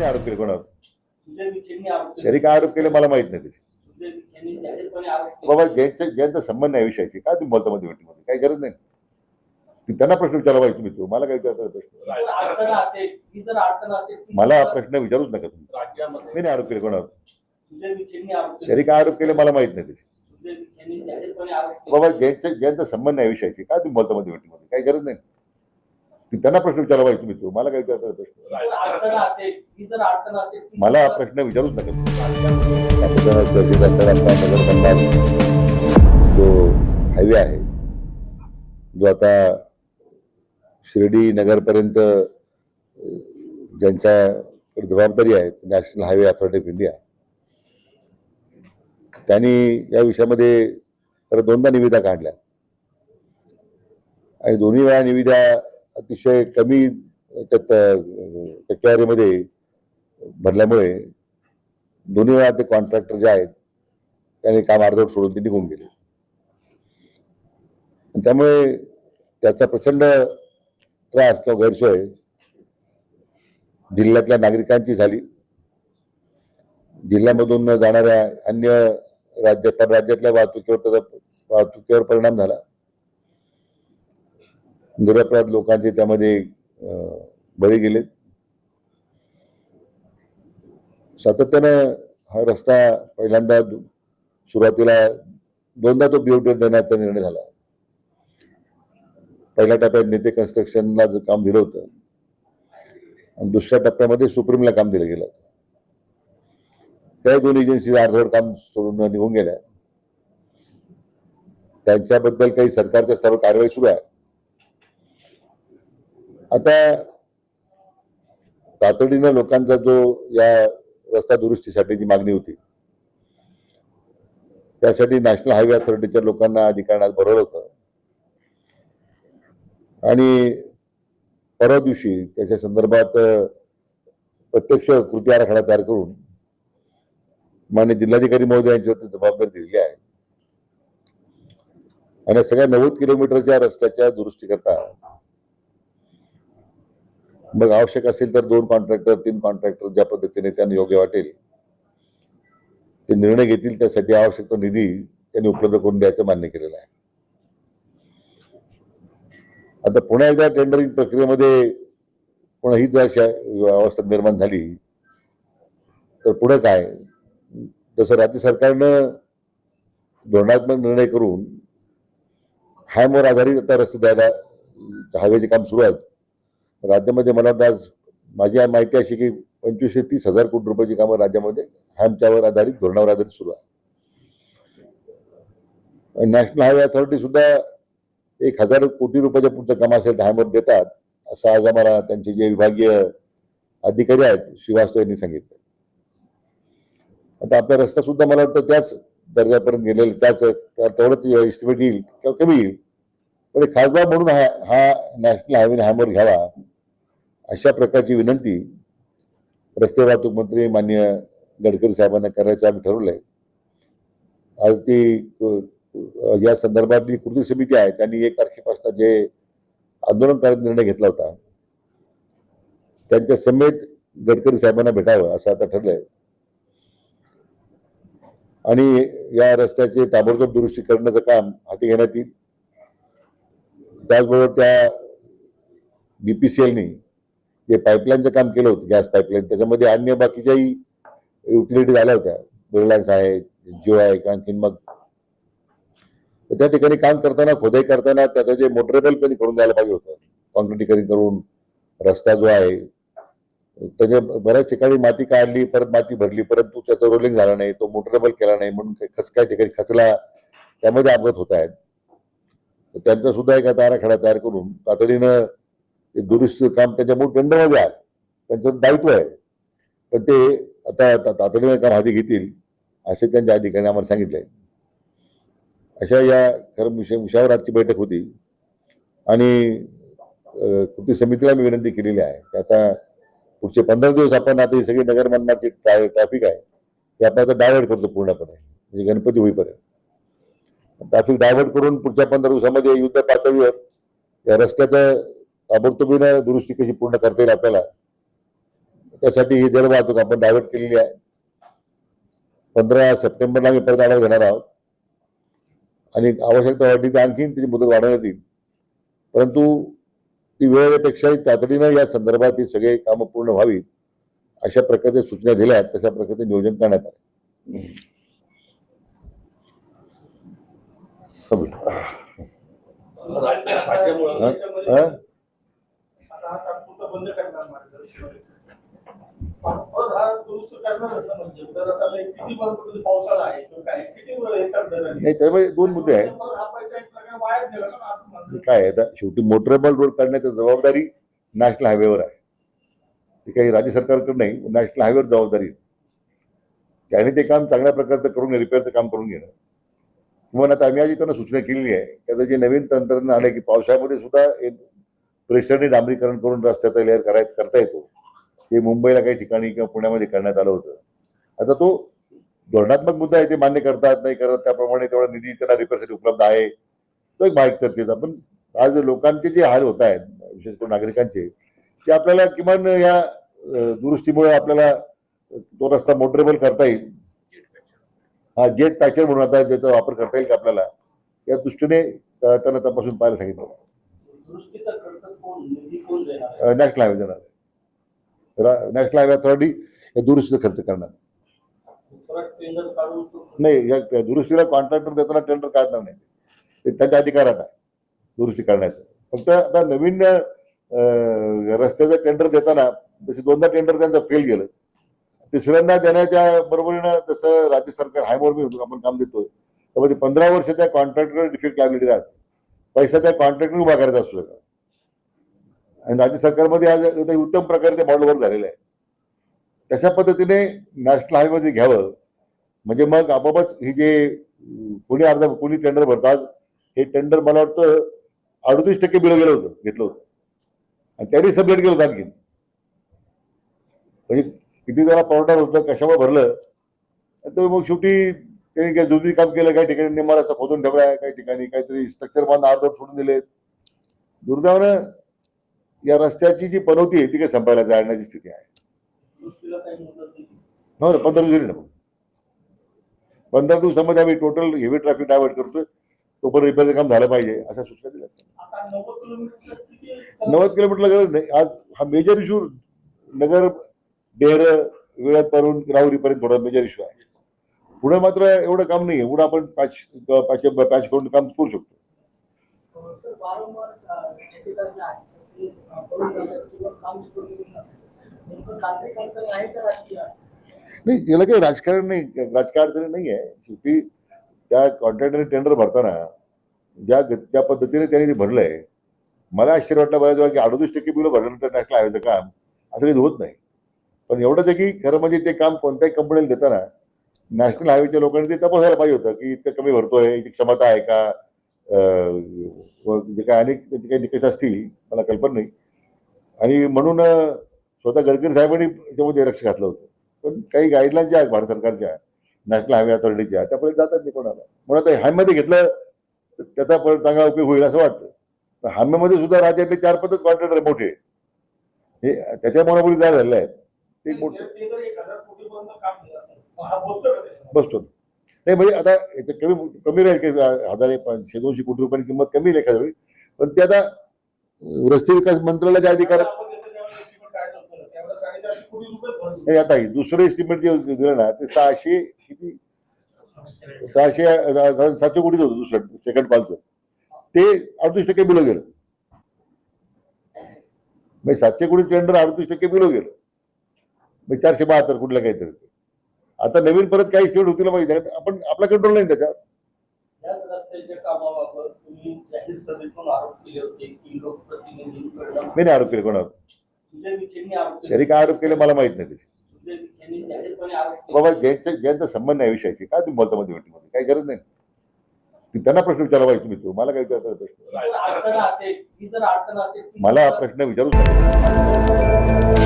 नाही आरोप केले कोणावर? त्यांनी काय आरोप केले मला माहीत नाही त्याचे. बाबा ज्यांचा ज्यांचा संबंध नाही विषयाशी काय तुम्ही बोलता मध्ये मध्ये काही गरज नाही. त्यांना प्रश्न विचारला पाहिजे तुम्ही तो मला काय विचारता प्रश्न? मला हा प्रश्न विचारूच नका तुम्ही. मी नाही आरोप केले कोणावर. त्यांनी काय आरोप केले मला माहीत नाही त्याचे. बाबा ज्यांचा ज्यांचा संबंध नाही विषयाशी काय तुम्ही बोलता मध्ये मध्ये काही गरज नाही. त्यांना प्रश्न विचारला पाहिजे तुम्ही तो मला काय विचारता प्रश्न मला हा प्रश्न विचारूच नका. तर जो हायवे आहे जो आता शिर्डी नगरपर्यंत ज्यांच्या जबाबदारी आहे National Highway Authority of India त्यांनी या विषयामध्ये खरं दोनदा निविदा काढल्या. आणि दोन्ही वेळा निविदा अतिशय कमी त्यात टक्केवारीमध्ये भरल्यामुळे दोन्ही वेळा ते कॉन्ट्रॅक्टर जे आहेत त्याने काम अर्धवट सोडून ते निघून गेले. आणि त्यामुळे त्याचा प्रचंड त्रास किंवा गैरसोय जिल्ह्यातल्या नागरिकांची झाली. जिल्ह्यामधून जाणाऱ्या अन्य राज्य परराज्यातल्या वाहतुकीवर त्याचा वाहतुकीवर परिणाम झाला. निरपराध लोकांचे त्यामध्ये बळी गेलेत. सातत्यानं हा रस्ता पहिल्यांदा सुरुवातीला दोनदा तो बीओटी देण्याचा निर्णय झाला. पहिल्या टप्प्यात नेते कन्स्ट्रक्शनला जे काम दिलं होतं आणि दुसऱ्या टप्प्यामध्ये सुप्रीमला काम दिलं गेलं त्या दोन एजन्सी अर्धवट काम सोडून निघून गेल्या. त्यांच्याबद्दल काही सरकारच्या स्तरावर कारवाई सुरू आहे. आता तातडीनं लोकांचा जो या रस्ता दुरुस्तीसाठी जी मागणी होती त्यासाठी नॅशनल हायवे अथॉरिटीच्या लोकांना अधिकारणात भरवलं होतं. आणि परवा दिवशी त्याच्या संदर्भात प्रत्यक्ष कृती आराखडा तयार करून मान्य जिल्हाधिकारी महोदय यांच्यावरती जबाबदारी दिलेली आहे. आणि सगळ्या नव्वद किलोमीटरच्या रस्त्याच्या दुरुस्तीकरता मग आवश्यक असेल तर दोन कॉन्ट्रॅक्टर तीन कॉन्ट्रॅक्टर ज्या पद्धतीने त्यांना योग्य वाटेल ते निर्णय घेतील. त्यासाठी आवश्यक तो निधी त्यांनी उपलब्ध करून द्यायचं मान्य केलेलं आहे. आता पुन्हा एकदा टेंडरिंग प्रक्रियेमध्ये पुन्हा हीच अशी अवस्था निर्माण झाली. तर पुढे काय? जसं राज्य सरकारनं धोरणात्मक निर्णय करून हायमोर आधारित आता रस्ते द्यायला हायवेचे काम सुरू आहेत. राज्यामध्ये मला वाटतं आज माझी माहिती अशी की पंचवीस ते तीस हजार कोटी रुपयाची कामं राज्यामध्ये हॅमच्यावर आधारित धोरणावर आधारित सुरू आहे. नॅशनल हायवे अथॉरिटी सुद्धा एक हजार कोटी रुपयाच्या पुढचं काम असेल तर हॅमर देतात असं आज आम्हाला त्यांचे जे विभागीय अधिकारी आहेत श्रीवास्तव यांनी सांगितलं. आता आपला रस्ता सुद्धा मला वाटतं त्याच दर्जापर्यंत गेलेला त्याच तेवढंच इस्टिमेट येईल किंवा कमी येईल. पण एक खासदार म्हणून हा हा नॅशनल हायवे हॅमर घ्यावा अशा प्रकारची विनंती रस्ते वाहतूक मंत्री मान्य गडकरी साहेबांना करायचं आम्ही ठरवलंय. आज ती या संदर्भातली कृती समिती आहे त्यांनी एक तारखेपासून जे आंदोलन करायचा निर्णय घेतला होता त्यांच्या समेत गडकरी साहेबांना भेटावं असं आता ठरलंय. आणि या रस्त्याचे ताबडतोब दुरुस्ती करण्याचं काम हाती घेण्यात येईल. त्याचबरोबर त्या बीपीसीएलनी जे पाईपलाईनचं काम केलं होतं गॅस पाईपलाईन त्याच्यामध्ये अन्य बाकीच्याही युटिलिटी झाल्या होत्या. रिलायन्स आहे जिओ आहे आणखीन मग? त्या ठिकाणी काम करताना खोदाई करताना त्याचं जे मोटरेबल कधी करून द्यायला पाहिजे होतं. कॉन्क्रिटीकरण करून रस्ता जो आहे त्याच्या बऱ्याच ठिकाणी माती काढली परत माती भरली परंतु त्याचं रोलिंग झालं नाही तो मोटरेबल केला नाही म्हणून खच काही ठिकाणी खचला त्यामध्ये अपघात होत आहेत. तर त्यांचा सुद्धा एक आता आराखडा तयार करून तातडीनं ते दुरुस्त काम त्याच्यामुळे टेंडरमध्ये आहे. त्यांचं दायित्व आहे. पण ते आता तातडीने काम हाती घेतील असे त्यांच्या अधिकाऱ्यांनी आम्हाला सांगितलंय. अशा या खरं विषय विषयावर आजची बैठक होती. आणि कृती समितीला मी विनंती केलेली आहे की आता पुढचे पंधरा दिवस आपण आता ही सगळी नगरमंडळाची ट्रॅफिक आहे ते आपण आता डायव्हर्ट करतो पूर्णपणे. म्हणजे गणपती होईपर्यंत. ट्रॅफिक डायव्हर्ट करून पुढच्या पंधरा दिवसामध्ये युद्ध पातळीवर या रस्त्याचं ताबडतोबीनं दुरुस्ती कशी पूर्ण करता येईल आपल्याला त्यासाठी ही जलवाहतूक आपण डायव्हर्ट केलेली आहे. पंधरा सप्टेंबरला आम्ही परत आढावा घेणार आहोत. आणि आवश्यकता वाटली तर आणखीन त्याची मुदत वाढवण्यात येईल. परंतु ती वेळेपेक्षाही तातडीनं या संदर्भात ही सगळे कामं पूर्ण व्हावीत अशा प्रकारच्या सूचना दिल्या आहेत तशा प्रकारचे नियोजन करण्यात आले. हा? त्याच्यामध्ये? आता तात्पुरता बंद करणार मार्ग पण हा दुरुस्त करणारच ना म्हणजे जर आता लय किती पण पावसाळा आहे किंवा काय किती करणार आहे? नाही त्यामुळे दोन मुद्दे आहेत पण हा पैसा एक प्रकारे वायाच गेला ना असं म्हणतो काय आहे आता शेवटी मोटरेबल रोड करण्याची जबाबदारी नॅशनल हायवेवर आहे ती काही राज्य सरकारकडे नाही नॅशनल हायवेवर जबाबदारी आहे. त्याने ते काम चांगल्या प्रकारचं करून रिपेअरचं काम करून घेणं किंवा आता आम्ही आधी त्यांना सूचना केलेली आहे की आता जे नवीन तंत्रज्ञान आलं की पावसाळ्यामध्ये सुद्धा प्रेशरने डांबरीकरण करून रस्त्याचा लेअर कराय करता येतो. ते मुंबईला काही ठिकाणी किंवा पुण्यामध्ये करण्यात आलं होतं. आता तो धोरणात्मक मुद्दा आहे ते मान्य करतात नाही करत त्याप्रमाणे तेवढा निधी त्यांना रिपेअरसाठी उपलब्ध आहे. तो एक भाग चर्चेचा. पण आज लोकांचे जे हाल होत आहेत विशेष करून नागरिकांचे ते आपल्याला किमान या दुरुस्तीमुळे आपल्याला तो रस्ता मोटरेबल करता येईल. हा जेट पॅचर म्हणून आता ज्याचा वापर करता येईल का आपल्याला या दृष्टीने त्यांना तपासून पाहायला सांगितलं. नॅशनल हायवे देणार नॅशनल हायवे अथॉरिटी या दुरुस्तीचा खर्च करणार. नाही या दुरुस्तीला कॉन्ट्रॅक्टर देताना टेंडर काढणार नाही. ते त्यांच्या अधिकारात आहे दुरुस्ती करण्याचं. फक्त आता नवीन रस्त्याचं टेंडर देताना जसे दोनदा टेंडर त्यांचं फेल गेलं तिसऱ्यांदा देण्याच्या बरोबरीनं जसं राज्य सरकार हायमोर मी होतो आपण काम देतोय. त्यामध्ये पंधरा वर्ष त्या कॉन्ट्रॅक्टर डिफेक्ट लायबिलिटी राहते. पैसा त्या कॉन्ट्रॅक्टर उभा करायचा असतो सगळं आणि राज्य सरकारमध्ये आज उत्तम प्रकारचे मॉडेल वर्क झालेलं आहे. तशा पद्धतीने नॅशनल हायवेमध्ये घ्यावं. म्हणजे मग आपोआपच ही जे कुणी कोणी अर्ज कोणी टेंडर भरतात हे टेंडर मला वाटतं अडतीस टक्के बिलं गेलं होतं घेतलं होतं. आणि त्यांनी सबमिट केलं होतं आणखी म्हणजे किती जरा पावडर होतं कशामुळे भरलं? आणि मग शेवटी त्यांनी काय जुनी काम केलं काही ठिकाणी निम्मा रस्ता खोदून ठेवला काही ठिकाणी काहीतरी स्ट्रक्चर बांध अर्ध सोडून दिले दुर्दैवानं या रस्त्याची जी पनवती आहे ती काही संपायला जाण्याची स्थिती आहे? हो पंधरा दिवस ना. पंधरा दिवसामध्ये आम्ही टोटल हेवी ट्रॅफिक डायव्हर्ट करतोय. तोपर्यंत रिपेअरचं काम झालं पाहिजे अशा सूचना दिल्या नव्वद किलोमीटर किलोमीटरला गरज नाही. आज हा मेजर इश्यू नगर डेर वेळात परून राहुरीपर्यंत थोडा मेजर इश्यू आहे. पुढे मात्र एवढं काम नाही आहे पुढे आपण पॅच पॅच पॅच करून काम करू शकतो. नाही याला काही राजकारण नाही राजकारण अडचणी नाही आहे. शेवटी त्या कॉन्ट्रॅक्टरने टेंडर भरताना ज्या ज्या पद्धतीने त्यांनी ते भरलंय मला आश्चर्य वाटलं बऱ्याच वेळा की अडतीस टक्के बिलं भरल्यानंतर नॅशनल हायवेचं काम असं काही होत नाही. पण एवढंच आहे की खरं म्हणजे ते काम कोणत्याही कंपनीला देताना नॅशनल हायवेच्या लोकांनी ते तपासायला पाहिजे होतं की इतकं कमी भरतोय याची क्षमता आहे का? व जे काय अनेक त्याचे काही निकष असतील मला कल्पना नाही. आणि म्हणून स्वतः गडकरी साहेबांनी याच्यामध्ये लक्ष घातलं होतं. पण काही गाईडलाईन ज्या आहेत भारत सरकारच्या नॅशनल हायवे अथॉरिटीच्या त्यापर्यंत जातात नाही कोणाला. म्हणून आता हायमध्ये घेतलं तर त्याचा परत चांगला उपयोग होईल असं वाटतं. पण हायमेमध्ये सुद्धा राज्यातले चार पाचच कॉन्ट्रॅक्टर मोठे. हे त्याच्या मोनोपोली जाहीर झालेले आहेत. ते मोठे. त्याच्यामध्ये? बसतो. नाही म्हणजे आता याचं कमी कमी राहील की हजार पाचशे दोनशे कोटी रुपयांची किंमत कमी राहील एखाद्या वेळी पण ते आता रस्ते विकास अधिकारात कोटी रुपये भरले. नाही आता दुसरं एस्टिमेट जे दिलं ना ते सहाशे किती? सहाशे सातशे कोटीच होतं दुसरं सेकंड कॉलचं ते अडतीस टक्के बिलो गेलं. म्हणजे सातशे कोटी टेंडर अडतीस टक्के बिलो गेलं. म्हणजे चारशे बहात्तर कुठलं काहीतरी. आता नवीन परत काही स्टेट होतील पाहिजे आपण आपला कंट्रोल नाही लोकप्रतिनिधींकडनं मी नाही आरोप केले कोणावर. त्यांनी काय आरोप केले मला माहीत नाही त्याचे. बाबा ज्यांचा ज्यांचा संबंध नाही विषयाशी काय तुम्ही बोलता मध्ये मध्ये? काही गरज नाही. ती त्यांना प्रश्न विचारा पाहिजे तुम्ही तो. मला काय विचारता प्रश्न? मला हा प्रश्न विचारूच नका.